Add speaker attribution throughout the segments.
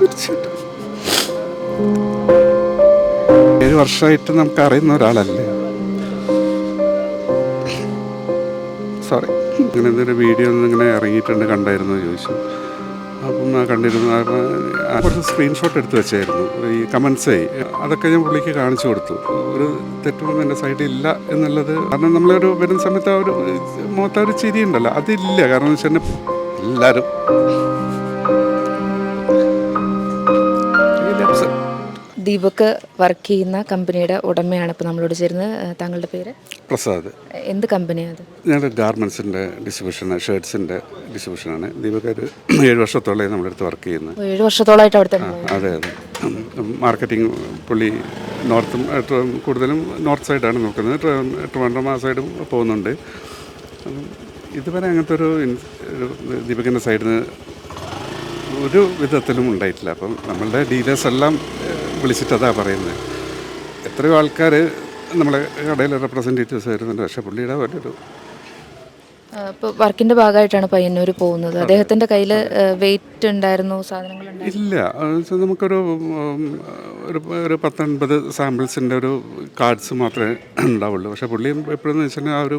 Speaker 1: ഏഴ് വർഷമായിട്ട് നമുക്ക് അറിയുന്ന ഒരാളല്ലേ? സോറി ഇങ്ങനെ എന്തൊരു വീഡിയോ ഇങ്ങനെ ഇറങ്ങിയിട്ടുണ്ട് കണ്ടായിരുന്നു ചോദിച്ചു. അപ്പം ആ കണ്ടിരുന്നു കുറച്ച് സ്ക്രീൻഷോട്ട് എടുത്ത് വെച്ചായിരുന്നു. ഈ കമൻസേ അതൊക്കെ ഞാൻ പുള്ളിക്ക് കാണിച്ചു കൊടുത്തു. ഒരു തെറ്റൊന്നും എന്റെ സൈഡിൽ ഇല്ല എന്നുള്ളത്. കാരണം നമ്മളൊരു വരുന്ന സമയത്ത് ആ ഒരു മുഖത്ത് ഒരു ചിരി ഉണ്ടല്ലോ. അതില്ല. കാരണം വെച്ചാൽ എല്ലാവരും
Speaker 2: ദീപക് വർക്ക് ചെയ്യുന്ന കമ്പനിയുടെ ഉടമയാണ് ഇപ്പോൾ നമ്മളോട് ചേരുന്നത്. താങ്കളുടെ പേര്?
Speaker 1: പ്രസാദ്.
Speaker 2: എന്ത് കമ്പനിയാണ് അത്?
Speaker 1: ഞങ്ങളുടെ ഗാർമെൻസിന്റെ ഡിസ്ട്രിബ്യൂഷൻ ഷർട്ട്സിന്റെ ഡിസ്ട്രിബ്യൂഷനാണ്. ദീപക് ഒരു ഏഴ് വർഷത്തോളമായി നമ്മുടെ അടുത്ത് വർക്ക് ചെയ്യുന്നത്
Speaker 2: ഏഴ് വർഷത്തോളമായിട്ട് അവിടുത്തെ
Speaker 1: അതെ അതെ. മാർക്കറ്റിംഗ് പുള്ളി നോർത്തും കൂടുതലും നോർത്ത് സൈഡാണ് നോക്കുന്നത്. ട്ര- ട്രിവാൻഡ്രം ആ സൈഡും പോകുന്നുണ്ട്. ഇതുവരെ അങ്ങനത്തെ ഒരു ദീപകിന്റെ സൈഡിൽ നിന്ന് ഒരു വിധത്തിലും ഉണ്ടായിട്ടില്ല. അപ്പം നമ്മളുടെ ഡീലേഴ്സ് എല്ലാം വിളിച്ചിട്ട് അതാ പറയുന്നത്. എത്രയോ ആൾക്കാർ നമ്മളെ കടയിലെ റെപ്രസെന്റേറ്റീവ്സ് ആയിരുന്നു. പക്ഷേ പുള്ളിയുടെ വലിയൊരു
Speaker 2: ഇപ്പോൾ വർക്കിന്റെ ഭാഗമായിട്ടാണ് പയ്യന്നൂർ പോകുന്നത്. അദ്ദേഹത്തിന്റെ കയ്യിൽ വെയിറ്റ് ഉണ്ടായിരുന്നു സാധനങ്ങൾ
Speaker 1: ഇല്ല. നമുക്കൊരു ഒരു ഒരു പത്തൊൻപത് സാമ്പിൾസിന്റെ ഒരു കാർഡ്സ് മാത്രമേ ഉണ്ടാവുള്ളൂ. പക്ഷേ പുള്ളിയും എപ്പോഴെന്ന് വെച്ചാൽ ആ ഒരു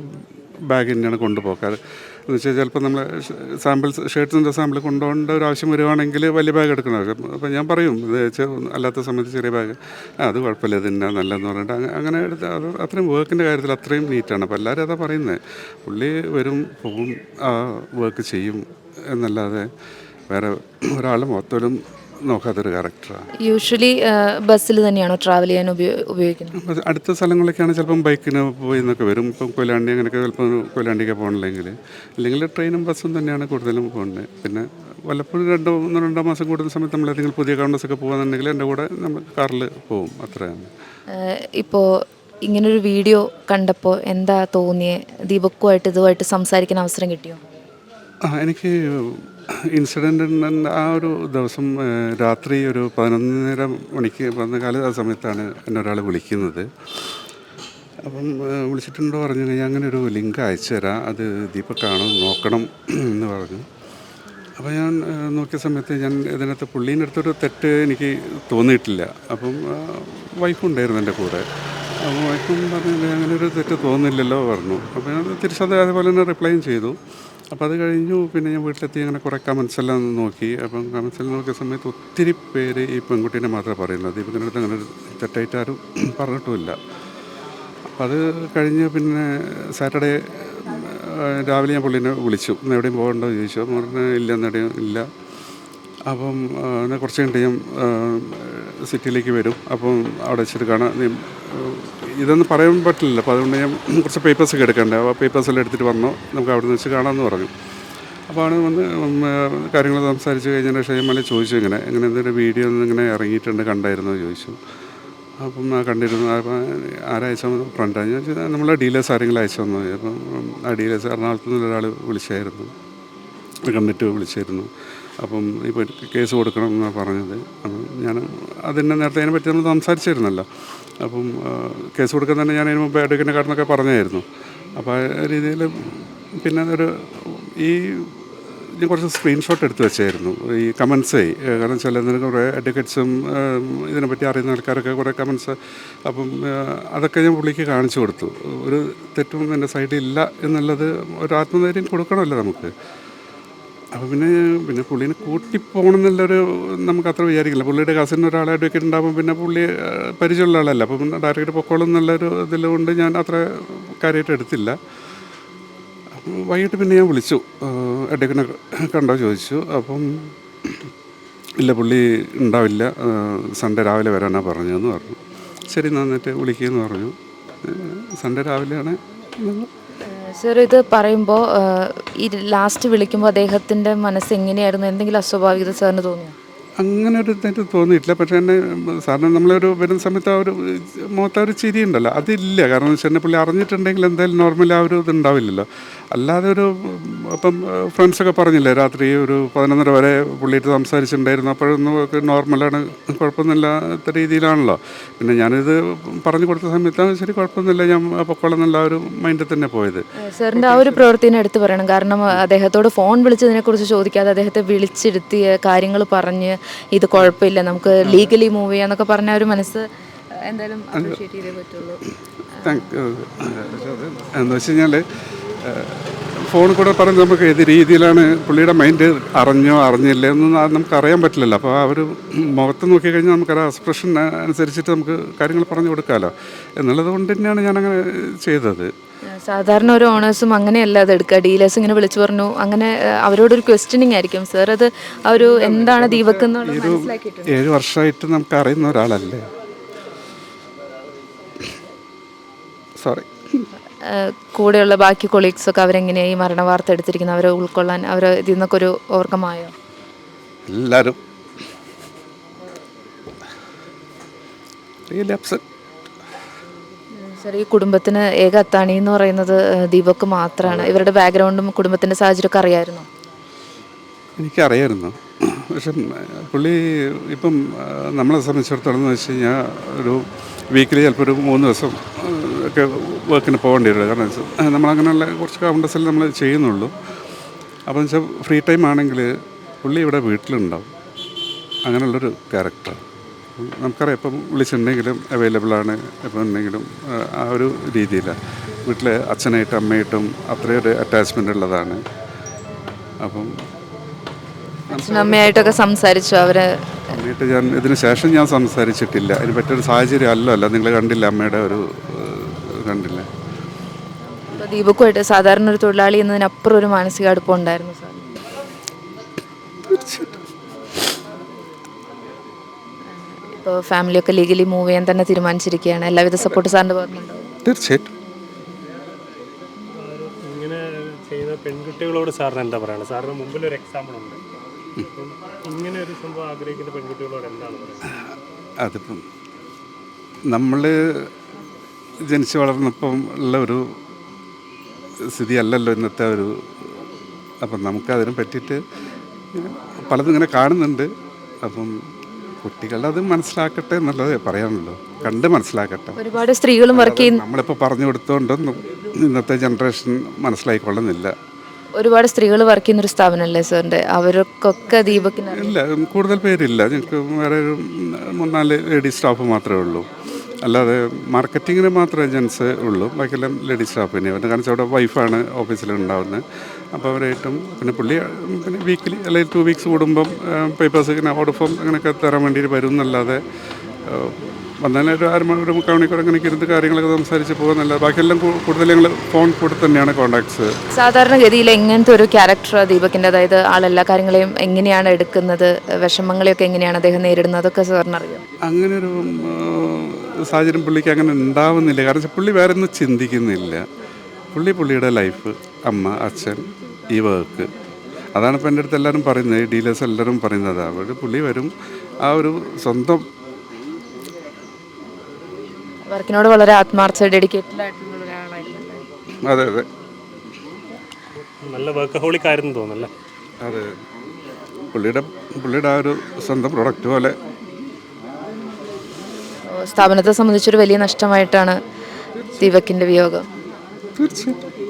Speaker 1: ബാഗ് തന്നെയാണ് കൊണ്ടുപോക്കാറ്. എന്ന് വെച്ചാൽ ചിലപ്പോൾ നമ്മൾ സാമ്പിൾസ് ഷർട്ട്സിന്റെ സാമ്പിൾ കൊണ്ടുപോകേണ്ട ഒരു ആവശ്യം വരുവാണെങ്കിൽ വലിയ ബാഗ് എടുക്കണം അപ്പോൾ ഞാൻ പറയും അല്ലാത്ത സമയത്ത് ചെറിയ ബാഗ്. അത് കുഴപ്പമില്ല തന്നെ നല്ലതെന്ന് പറഞ്ഞിട്ട് അങ്ങനെ എടുത്ത് അത് അത്രയും വർക്കിന്റെ കാര്യത്തിൽ അത്രയും നീറ്റാണ്. അപ്പോൾ എല്ലാവരും അതാ പറയുന്നത് പുള്ളി വരും പോകും ആ വർക്ക് ചെയ്യും എന്നല്ലാതെ വേറെ ഒരാൾ മൊത്തം നോക്കാത്തൊരു ക്യാരക്ടറാണ്
Speaker 2: യൂഷ്വലി ബസ്സിൽ തന്നെയാണോ ട്രാവൽ ചെയ്യാൻ ഉപയോഗിക്കുന്നത്?
Speaker 1: അടുത്ത സ്ഥലങ്ങളിലൊക്കെയാണ് ചിലപ്പം ബൈക്കിന് പോയി എന്നൊക്കെ വരും. ഇപ്പം കൊയിലാണ്ടി അങ്ങനെയൊക്കെ ചിലപ്പോൾ കൊയിലാണ്ടിക്ക് പോകണില്ലെങ്കിൽ അല്ലെങ്കിൽ ട്രെയിനും ബസ്സും തന്നെയാണ് കൂടുതലും പോകുന്നത് പിന്നെ വല്ലപ്പോഴും രണ്ടോ ഒന്നോ രണ്ടോ മാസം കൂടുന്ന സമയത്ത് നമ്മൾ ഏതെങ്കിലും പുതിയ ഒക്കെ പോകുന്നുണ്ടെങ്കിൽ എന്റെ കൂടെ നമ്മൾ കാറിൽ പോകും അത്രയാണ്.
Speaker 2: ഇപ്പോൾ ഇങ്ങനൊരു വീഡിയോ കണ്ടപ്പോൾ എന്താ തോന്നിയത് ദീപക്കുമായിട്ട് ഇതുമായിട്ട് സംസാരിക്കാൻ അവസരം കിട്ടിയോ?
Speaker 1: ആ എനിക്ക് ഇൻസിഡന്റ് ആ ഒരു ദിവസം രാത്രി ഒരു പതിനൊന്നര മണിക്ക് പതിനൊന്ന് കാല ആ സമയത്താണ് എന്നെ ഒരാൾ വിളിക്കുന്നത്. അപ്പം വിളിച്ചിട്ടുണ്ടോ പറഞ്ഞു കഴിഞ്ഞാൽ അങ്ങനെ ഒരു ലിങ്ക് അയച്ചു തരാം. അത് ദീപക്കാണോ നോക്കണം എന്ന് പറഞ്ഞു. അപ്പോൾ ഞാൻ നോക്കിയ സമയത്ത് ഞാൻ ഇതിനകത്ത് പുള്ളീന്റെ അടുത്തൊരു തെറ്റ് എനിക്ക് തോന്നിയിട്ടില്ല. അപ്പം വൈഫും ഉണ്ടായിരുന്നു എന്റെ കൂടെ. അപ്പോൾ വൈഫും പറഞ്ഞു അങ്ങനെ ഒരു തെറ്റ് തോന്നില്ലല്ലോ പറഞ്ഞു. അപ്പോൾ ഞാൻ തിരിച്ചത് അതേപോലെ തന്നെ റിപ്ലൈയും ചെയ്തു. അപ്പോൾ അത് കഴിഞ്ഞു. പിന്നെ ഞാൻ വീട്ടിലെത്തി അങ്ങനെ കുറേ കമൻസെല്ലാം നോക്കി. അപ്പം കമൻസെല്ലാം നോക്കിയ സമയത്ത് ഒത്തിരി പേര് ഈ പെൺകുട്ടീനെ മാത്രമേ പറയുന്നത് ഇപ്പം അടുത്ത് അങ്ങനെ തെറ്റായിട്ട് ആരും പറഞ്ഞിട്ടുമില്ല. അപ്പം അത് കഴിഞ്ഞ് പിന്നെ സാറ്റർഡേ രാവിലെ ഞാൻ പുള്ളീനെ വിളിച്ചു. ഇന്ന് എവിടെയും പോകണ്ടോ? ചോദിച്ചു. അപ്പം പറഞ്ഞു ഇല്ല എന്നെവിടെയും ഇല്ല. അപ്പം കുറച്ച് കഴിഞ്ഞിട്ട് ഞാൻ സിറ്റിയിലേക്ക് വരും. അപ്പം അവിടെ വെച്ചിട്ട് കാണാം. ഇതൊന്നും പറയാൻ പറ്റില്ല അപ്പോൾ അതുകൊണ്ട് ഞാൻ കുറച്ച് പേപ്പേഴ്സ് ഒക്കെ എടുക്കണ്ടേ. അപ്പോൾ പേപ്പേഴ്സ് എല്ലാം എടുത്തിട്ട് വന്നോ. നമുക്ക് അവിടെ നിന്ന് വെച്ച് കാണാമെന്ന് പറഞ്ഞു. അപ്പോൾ ആണ് വന്ന് കാര്യങ്ങൾ സംസാരിച്ച് കഴിഞ്ഞതിന് ശേഷം ഞാൻ മല ചോദിച്ചു ഇങ്ങനെ ഇങ്ങനെ എന്തെങ്കിലും വീഡിയോ ഒന്നും ഇങ്ങനെ ഇറങ്ങിയിട്ടുണ്ട് കണ്ടായിരുന്നോ? ചോദിച്ചു. അപ്പം ആ കണ്ടിരുന്നു. അപ്പം ആരയച്ച ഫ്രണ്ടാണ് ഞാൻ ചോദിച്ചത് നമ്മളെ ഡീലേഴ്സ് ആരെങ്കിലും അയച്ചു തന്നു? അപ്പം ആ ഡീലേഴ്സ് എറണാകുളത്ത് നിന്ന് ഒരാൾ വിളിച്ചായിരുന്നു കണ്ടിട്ട് വിളിച്ചായിരുന്നു. അപ്പം ഇപ്പോൾ കേസ് കൊടുക്കണം എന്നാണ് പറഞ്ഞത്. അപ്പം ഞാൻ അതിനെ നേരത്തെ അതിനെ പറ്റി നമ്മൾ സംസാരിച്ചിരുന്നല്ലോ. അപ്പം കേസ് കൊടുക്കാൻ തന്നെ ഞാൻ അതിന് മുമ്പ് എടുക്കുന്ന കാരണമൊക്കെ പറഞ്ഞായിരുന്നു. അപ്പോൾ ആ രീതിയിൽ പിന്നെ ഒരു ഈ ഞാൻ കുറച്ച് സ്ക്രീൻഷോട്ട് എടുത്ത് വെച്ചായിരുന്നു. ഈ കമൻസേ കാരണം ചില കുറേ അഡ്വക്കേറ്റ്സും ഇതിനെപ്പറ്റി അറിയുന്ന ആൾക്കാരൊക്കെ കുറേ കമൻസ്. അപ്പം അതൊക്കെ ഞാൻ പുള്ളിക്ക് കാണിച്ചു കൊടുത്തു. ഒരു തെറ്റും എന്റെ സൈഡിൽ ഇല്ല എന്നുള്ളത് ഒരു ആത്മധൈര്യം കൊടുക്കണമല്ലോ നമുക്ക്. അപ്പോൾ പിന്നെ പിന്നെ പുള്ളീനെ കൂട്ടിപ്പോകണം എന്നുള്ളൊരു അത്ര വിചാരിക്കില്ല. പുള്ളിയുടെ കസിൻ ഒരാളെ അഡ്വക്കേറ്റ് ഉണ്ടാകുമ്പോൾ പിന്നെ പുള്ളി പരിചയമുള്ള ആളല്ല. അപ്പം പിന്നെ ഡയറക്റ്റ് പൊക്കോളും എന്നുള്ളൊരു ഇതിലുകൊണ്ട് ഞാൻ അത്ര കാര്യമായിട്ട് എടുത്തില്ല. വൈകിട്ട് പിന്നെ ഞാൻ വിളിച്ചു. അഡ്വക്കിനെ കണ്ടോ ചോദിച്ചു. അപ്പം ഇല്ല പുള്ളി ഉണ്ടാവില്ല. സൺഡേ രാവിലെ വരാനാണ് പറഞ്ഞതെന്ന് പറഞ്ഞു. ശരി നന്നിട്ട് വിളിക്കുമെന്ന് പറഞ്ഞു. സൺഡേ രാവിലെയാണ് ഞങ്ങൾ
Speaker 2: സർ ഇത് പറയുമ്പോൾ ഈ ലാസ്റ്റ് വിളിക്കുമ്പോൾ അദ്ദേഹത്തിന്റെ മനസ്സ് എങ്ങനെയായിരുന്നു? എന്തെങ്കിലും അസ്വാഭാവികത സാറിന് തോന്നിയോ?
Speaker 1: അങ്ങനെ ഒരു തെറ്റ് തോന്നിയിട്ടില്ല. പക്ഷേ എന്നെ സാറിന് നമ്മളൊരു വരുന്ന സമയത്ത് ആ ഒരു മുഖത്ത് ഒരു ചിരി ഉണ്ടല്ലോ. അതില്ല. കാരണം എന്ന് വെച്ചാൽ പുള്ളി അറിഞ്ഞിട്ടുണ്ടെങ്കിൽ എന്തായാലും നോർമലി ആ ഒരു ഇത് ഉണ്ടാവില്ലല്ലോ അല്ലാതെ ഒരു അപ്പം ഫ്രണ്ട്സൊക്കെ പറഞ്ഞില്ലേ രാത്രി ഒരു പതിനൊന്നര വരെ പുള്ളിയിട്ട് സംസാരിച്ചിട്ടുണ്ടായിരുന്നു. അപ്പോഴൊന്നും ഒക്കെ നോർമലാണ് കുഴപ്പമൊന്നുമില്ലാത്ത രീതിയിലാണല്ലോ. പിന്നെ ഞാനിത് പറഞ്ഞു കൊടുത്ത സമയത്താണ് ശരി കുഴപ്പമൊന്നുമില്ല. ഞാൻ പൊക്കോളം ഒരു മൈൻഡിൽ തന്നെ പോയത്.
Speaker 2: സാറിന്റെ ആ ഒരു പ്രവൃത്തിനെ എടുത്തു പറയണം. കാരണം അദ്ദേഹത്തോട് ഫോൺ വിളിച്ചതിനെക്കുറിച്ച് ചോദിക്കാതെ അദ്ദേഹത്തെ വിളിച്ചിരുത്തി കാര്യങ്ങൾ പറഞ്ഞ് ഇത് കുഴപ്പമില്ല. നമുക്ക് ലീഗലി മൂവ് ചെയ്യാന്നൊക്കെ പറഞ്ഞ ഒരു മനസ്സ് എന്തായാലും അപ്രീഷിയേറ്റ് ചെയ്തേ പറ്റുള്ളൂ.
Speaker 1: താങ്ക് എന്ന് വെച്ച് കഴിഞ്ഞാൽ ഫോണിൽ കൂടെ പറഞ്ഞ് നമുക്ക് ഏത് രീതിയിലാണ് പുള്ളിയുടെ മൈൻഡ് അറിഞ്ഞോ അറിഞ്ഞില്ലേ എന്നൊന്നും നമുക്ക് അറിയാൻ പറ്റില്ലല്ലോ. അപ്പോൾ ആ ഒരു മുഖത്ത് നോക്കിക്കഴിഞ്ഞാൽ നമുക്ക് ആ എക്സ്പ്രഷൻ അനുസരിച്ചിട്ട് നമുക്ക് കാര്യങ്ങൾ പറഞ്ഞു കൊടുക്കാമല്ലോ എന്നുള്ളത് കൊണ്ട് തന്നെയാണ് ഞാനങ്ങനെ ചെയ്തത്.
Speaker 2: സാധാരണ ഒരു ഓണേഴ്സും അങ്ങനെയല്ല അത് എടുക്കുക. ഡീലേഴ്സ് ഇങ്ങനെ വിളിച്ചു പറഞ്ഞു. അങ്ങനെ അവരോടൊരു ക്വസ്റ്റ്യനിങ് ആയിരിക്കും. സാർ അത് ആ ഒരു എന്താണ് ദീപക് എന്നുള്ളത്
Speaker 1: ഏഴ് വർഷമായിട്ട് നമുക്ക് അറിയുന്ന ഒരാളല്ലേ സോറി
Speaker 2: കൂടെയുള്ള ബാക്കി കൊളീഗ്സ് ഒക്കെ അവരെങ്ങനെയാണ് ഈ മരണ വാർത്ത എടുത്തിരിക്കുന്നത്? അവരെ ഉൾക്കൊള്ളാൻ അവർ ഇതിൽ നിന്നൊക്കെ ഒരു ഓർക്കമായോ
Speaker 1: എല്ലാവരും റിയലി അപ്സെറ്റ്
Speaker 2: സാർ ഈ കുടുംബത്തിന് ഏക അത്താണി എന്ന് പറയുന്നത് ദീപക്ക് ദീപക് മാത്രമാണ് ഇവരുടെ ബാക്ക്ഗ്രൗണ്ടും കുടുംബത്തിന്റെ സാഹചര്യമൊക്കെ അറിയായിരുന്നു?
Speaker 1: എനിക്കറിയായിരുന്നു. പക്ഷെ പുള്ളി ഇപ്പം നമ്മളെ സംബന്ധിച്ചിടത്തോളം എന്ന് വെച്ച് കഴിഞ്ഞാൽ ഒരു വീക്കിലി ചിലപ്പോൾ ഒരു മൂന്ന് ദിവസം ഒക്കെ വർക്കിന് പോകേണ്ടി വരും. കാരണം നമ്മളങ്ങനെയുള്ള കുറച്ച് കൗണ്ടസിൽ നമ്മൾ ചെയ്യുന്നുള്ളൂ. അപ്പോൾ വെച്ചാൽ ഫ്രീ ടൈം ആണെങ്കിൽ പുള്ളി ഇവിടെ വീട്ടിലുണ്ടാവും. അങ്ങനെയുള്ളൊരു നമുക്കറിയാം ഇപ്പം വിളിച്ചിട്ടുണ്ടെങ്കിലും അവൈലബിൾ ആണ്. എപ്പം ഉണ്ടെങ്കിലും ആ, ഒരു രീതിയിലാണ് വീട്ടിലെ അച്ഛനായിട്ടും അമ്മയായിട്ടും അത്രയൊരു അറ്റാച്ച്മെന്റ് ഉള്ളതാണ്. അപ്പം
Speaker 2: അമ്മയായിട്ടൊക്കെ സംസാരിച്ചു. അവർ
Speaker 1: എന്നിട്ട് ഞാൻ ഇതിന് ശേഷം ഞാൻ സംസാരിച്ചിട്ടില്ല. അതിന് പറ്റിയൊരു സാഹചര്യം അല്ലല്ലോ നിങ്ങൾ കണ്ടില്ല അമ്മയുടെ ഒരു കണ്ടില്ല.
Speaker 2: ദീപക്കുമായിട്ട് സാധാരണ ഒരു തൊഴിലാളി എന്നതിനപ്പുറം ഒരു മാനസിക അടുപ്പം ഉണ്ടായിരുന്നു സാർ. ഇപ്പോൾ ഫാമിലിയൊക്കെ ലീഗലി മൂവ് ചെയ്യാൻ തന്നെ തീരുമാനിച്ചിരിക്കുകയാണ്. എല്ലാവിധ സപ്പോർട്ട് സാറിന്റെ ഭാഗത്തുനിന്നുണ്ടാവും
Speaker 1: തീർച്ചയായിട്ടും.
Speaker 3: ഇങ്ങനെ ചെയ്യുന്ന പെൺകുട്ടികളോട് സാറിന് എന്താ പറയുക? സാറിന് മുമ്പിൽ ഒരു എക്സാമ്പിൾ ഉണ്ട്. ഇങ്ങനെ ഒരു സംഭവം ആഗ്രഹിക്കുന്ന പെൺകുട്ടികളോട് എന്താണ്
Speaker 1: അതിപ്പം നമ്മൾ ജനിച്ചു വളർന്നപ്പം ഉള്ള ഒരു സ്ഥിതി അല്ലല്ലോ ഇന്നത്തെ ഒരു അപ്പം നമുക്കതിനെ പറ്റിയിട്ട് പലതും ഇങ്ങനെ കാണുന്നുണ്ട്. അപ്പം കുട്ടികൾ അത് മനസ്സിലാക്കട്ടെ എന്നുള്ളത് പറയാനുള്ളൂ. കണ്ട് മനസ്സിലാക്കട്ടെ.
Speaker 2: ഒരുപാട് സ്ത്രീകളും വർക്ക് ചെയ്യുന്നു
Speaker 1: നമ്മളിപ്പോൾ പറഞ്ഞു കൊടുത്തുകൊണ്ടൊന്നും ഇന്നത്തെ ജനറേഷൻ മനസ്സിലായിക്കൊള്ളുന്നില്ല.
Speaker 2: ഒരുപാട് സ്ത്രീകൾ വർക്ക് ചെയ്യുന്ന ഒരു സ്ഥാപനമല്ലേ സാറിന്റെ അവർക്കൊക്കെ ദീപക്കിന്
Speaker 1: ഇല്ല കൂടുതൽ പേരില്ല. ഞങ്ങൾക്ക് വേറെ ഒരു മൂന്നാൽ ലേഡീസ് സ്റ്റാഫ് മാത്രമേ ഉള്ളൂ. അല്ലാതെ മാർക്കറ്റിങ്ങിന് മാത്രം ജെൻസ് ഉള്ളൂ. ബാക്കിയെല്ലാം ലേഡീസ് സ്റ്റാഫ് തന്നെയാണ് കാരണം അവിടെ വൈഫാണ് ഓഫീസിൽ ഉണ്ടാവുന്നത് അപ്പോൾ അവരായിട്ടും പിന്നെ പുള്ളി പിന്നെ വീക്കിലി അല്ലെങ്കിൽ ടു വീക്സ് കൂടുമ്പം പേപ്പേഴ്സ് ഇങ്ങനെ ഓർഡർ ഫോം അങ്ങനെയൊക്കെ തരാൻ വേണ്ടി വരും എന്നല്ലാതെ വന്നാലും ഒരു അര ഒരു മുക്കാൽ മണിക്കൂർ അങ്ങനെ ഇരുന്ന് കാര്യങ്ങളൊക്കെ സംസാരിച്ച് പോകുന്നല്ല ബാക്കിയെല്ലാം കൂടുതൽ ഞങ്ങൾ ഫോൺ കൂടെ തന്നെയാണ് കോൺടാക്ട്സ്
Speaker 2: സാധാരണഗതിയിൽ എങ്ങനത്തെ ഒരു ക്യാരക്ടർ ദീപകിന്റെ അതായത് ആളെല്ലാ കാര്യങ്ങളെയും എങ്ങനെയാണ് എടുക്കുന്നത്? വിഷമങ്ങളെയൊക്കെ എങ്ങനെയാണ് അദ്ദേഹം നേരിടുന്നത്? അതൊക്കെ സാറിന് അറിയാം?
Speaker 1: അങ്ങനെ ഒരു സാഹചര്യം പുള്ളിക്ക് അങ്ങനെ ഉണ്ടാവുന്നില്ല. കാരണം പുള്ളി വേറെ ഒന്നും ചിന്തിക്കുന്നില്ല. പുള്ളി പുള്ളിയുടെ ലൈഫ് അമ്മ അച്ഛൻ ഈ വർക്ക് അതാണ് ഇപ്പോൾ എന്റെ അടുത്ത് എല്ലാവരും പറയുന്നത്. ഡീലേഴ്സ് എല്ലാവരും പറയുന്നത്. അവർ പുള്ളി വരും. ആ ഒരു സ്വന്തം
Speaker 2: വർക്കിനോട് വളരെ ആത്മാർത്ഥ ഡെഡിക്കേറ്റഡ് ആയിട്ടുള്ള ഒരാളായിരുന്നു.
Speaker 1: അതെ അതെ.
Speaker 3: നല്ല വർക്ക്
Speaker 1: അതെ. പുള്ളിയുടെ പുള്ളിയുടെ ആ ഒരു സ്വന്തം പ്രൊഡക്റ്റ് പോലെ
Speaker 2: സ്ഥാപനത്തെ സംബന്ധിച്ചൊരു വലിയ നഷ്ടമായിട്ടാണ് ദീപക്കിന്റെ വിയോഗം.
Speaker 1: തീർച്ചയായിട്ടും.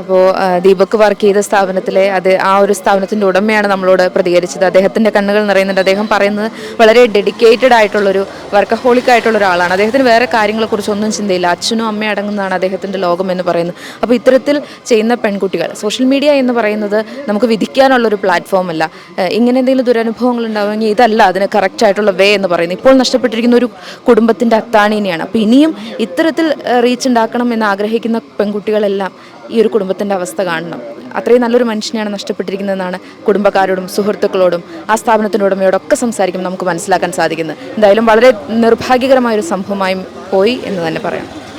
Speaker 2: അപ്പോൾ ദീപക് വർക്ക് ചെയ്ത സ്ഥാപനത്തിലെ അത് ആ ഒരു സ്ഥാപനത്തിന്റെ ഉടമയാണ് നമ്മളോട് പ്രതികരിച്ചത്. അദ്ദേഹത്തിന്റെ കണ്ണുകൾ നിറയുന്നുണ്ട്. അദ്ദേഹം പറയുന്നത് വളരെ ഡെഡിക്കേറ്റഡ് ആയിട്ടുള്ളൊരു വർക്കഹോളിക് ആയിട്ടുള്ള ഒരാളാണ്. അദ്ദേഹത്തിന് വേറെ കാര്യങ്ങളെക്കുറിച്ചൊന്നും ചിന്തയില്ല. അച്ഛനും അമ്മയും അടങ്ങുന്നതാണ് അദ്ദേഹത്തിന്റെ ലോകം എന്ന് പറയുന്നത്. അപ്പോൾ ഇത്തരത്തിൽ ചെയ്യുന്ന പെൺകുട്ടികൾ സോഷ്യൽ മീഡിയ എന്ന് പറയുന്നത് നമുക്ക് വിധിക്കാനുള്ളൊരു പ്ലാറ്റ്ഫോം അല്ല. ഇങ്ങനെ എന്തെങ്കിലും ദുരനുഭവങ്ങൾ ഉണ്ടാവുമെങ്കിൽ ഇതല്ല അതിന് കറക്റ്റ് ആയിട്ടുള്ള വേ എന്ന് പറയുന്നത്. ഇപ്പോൾ നഷ്ടപ്പെട്ടിരിക്കുന്ന ഒരു കുടുംബത്തിന്റെ അത്താണിനെയാണ്. അപ്പോൾ ഇനിയും ഇത്തരത്തിൽ റീച്ച് ഉണ്ടാക്കണം എന്ന് ആഗ്രഹിക്കുന്ന പെൺകുട്ടികളെല്ലാം ഈ ഒരു കുടുംബത്തിന്റെ അവസ്ഥ കാണണം. അത്രയും നല്ലൊരു മനുഷ്യനെയാണ് നഷ്ടപ്പെട്ടിരിക്കുന്നതെന്നാണ് കുടുംബക്കാരോടും സുഹൃത്തുക്കളോടും ആ സ്ഥാപനത്തിന്റെ ഉടമയോടൊക്കെ സംസാരിക്കുമ്പോൾ നമുക്ക് മനസ്സിലാക്കാൻ സാധിക്കുന്നത്. എന്തായാലും വളരെ നിർഭാഗ്യകരമായ ഒരു സംഭവമായി പോയി എന്ന് തന്നെ പറയാം.